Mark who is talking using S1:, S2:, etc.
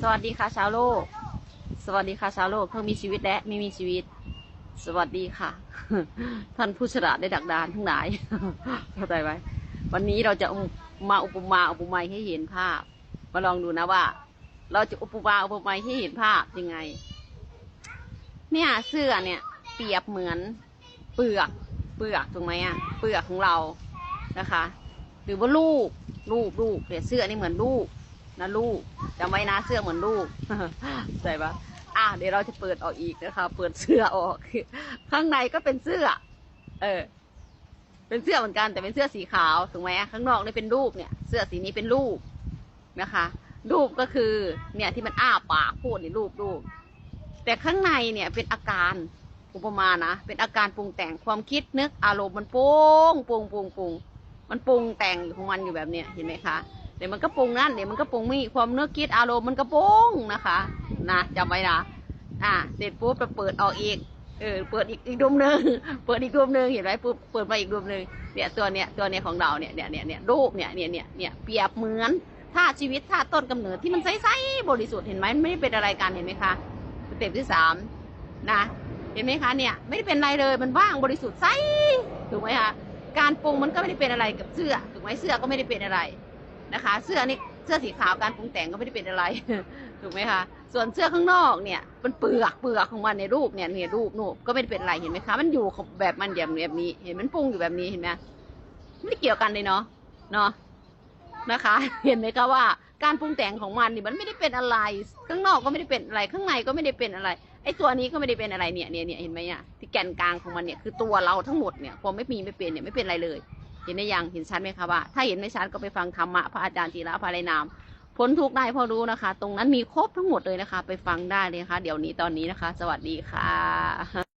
S1: สวัสดีค่ะชาวโลก สวัสดีค่ะชาวโลกเพิ่งมีชีวิตและไม่มีชีวิต สวัสดีค่ะ ท่านผู้ฉลาดได้ดักดานทั้งหลายเข้าใจไหมวันนี้เราจะมาอุปมาอุปไมยให้เห็นภาพ มาลองดูนะว่า เราจะอุปมาอุปไมยให้เห็นภาพยังไง เนี่ยเสื้อเนี่ย เปรียบเหมือนเปลือกเปลือกถูกไหมอะเปลือกของเรานะคะ หรือว่าลูกลูกลูกเนี่ยเสื้อนี่เหมือนลูก นะลูกจำไว้นะเสื้อเหมือนลูกใช่ปะอะเดี๋ยวเราจะเปิดออกอีกนะคะ เปิดเสื้อออก ข้างในก็เป็นเสื้อ เออ เป็นเสื้อเหมือนกันแต่เป็นเสื้อสีขาวถูกไหมข้างนอกนี่เป็นรูปเนี่ย เสื้อสีนี้เป็นรูปนะคะ รูปก็คือ เนี่ยที่มันอ้าปากพูดในรูปรูป แต่ข้างในเนี่ยเป็นอาการอุปมานะเป็นอาการปรุงแต่งความคิดนึกอารมณ์มันปรุงปรุงปรุงปรุงมันปรุงแต่งอยู่ของมันอยู่แบบเนี้ยเห็นไหมคะ เดี๋ยวมันก็ปรุงนั่นเดี๋ยวมันก็ปรุงมีความเนึกคิดอารมณ์มันก็ปรุงนะคะนะจำไว้นะอ่าเสร็จปุ๊บเราเปิดออกอีกเออเปิดอีกอีกดุมหนึ่งเปิดอีกดุมหนึ่งเห็นไหมปุ๊บเปิดมาอีกดุมหนึ่งเนี่ยตัวเนี้ยตัวเนี้ยของเราเนี่ยเนี่ยเนี่ยเนี่ยรูปเนี่ยเนี่ยเนี่ยเนี่ยเปรียบเหมือนท่าชีวิตท่าตุต้นกำเนิดที่มันใสๆบริสุทธิ์เห็นไหมไม่ได้เป็นอะไรกันเห็นไหมคะสเต็ปที่สามนะเห็นไหมคะเนี่ยไม่ได้เป็นอะไรเลยมันว่างบริสุทธิ์ใสถูกไหมคะการปรุงมันก็ไม่ได้เป็นอะไรกับเสื้อถูกไหมเสื้อก็ไม่ได้เป็นอะไร นะคะ เสื้อนี่เสื้อสีขาวการปรุงแต่งก็ไม่ได้เป็นอะไรถูกไหมคะส่วนเสื้อข้างนอกเนี่ยมันเปลือกเปลือกของมันในรูปเนี่ยเนี่ยรูปนูก็ไม่ได้เป็นอะไรเห็นไหมคะ มันอยู่แบบมันแบบแบบนี้ เห็นมันปรุงอยู่แบบนี้เห็นไหมไม่ได้เกี่ยวกันเลยเนาะเนาะนะคะ เห็นไหมคะว่าการปรุงแต่งของมันนี่มันไม่ได้เป็นอะไร ข้างนอกก็ไม่ได้เป็นอะไร ข้างในก็ไม่ได้เป็นอะไรไอ้ตัวนี้ก็ไม่ได้เป็นอะไรเนี่ยเนี่ยเนี่ยเห็นไหมอะที่แกนกลางของมันเนี่ยคือตัวเราทั้งหมดเนี่ยความไม่มีไม่เป็นเนี่ยไม่เป็นอะไรเลย เห็นได้ยังเห็นชัดไหมคะว่า ถ้าเห็นไม่ชัดก็ไปฟังธรรมะพระอาจารย์จีระภายนามพ้นทุกข์ได้พอรู้นะคะ ตรงนั้นมีครบทั้งหมดเลยนะคะ ไปฟังได้เลยนะคะ เดี๋ยวนี้ตอนนี้นะคะ สวัสดีค่ะ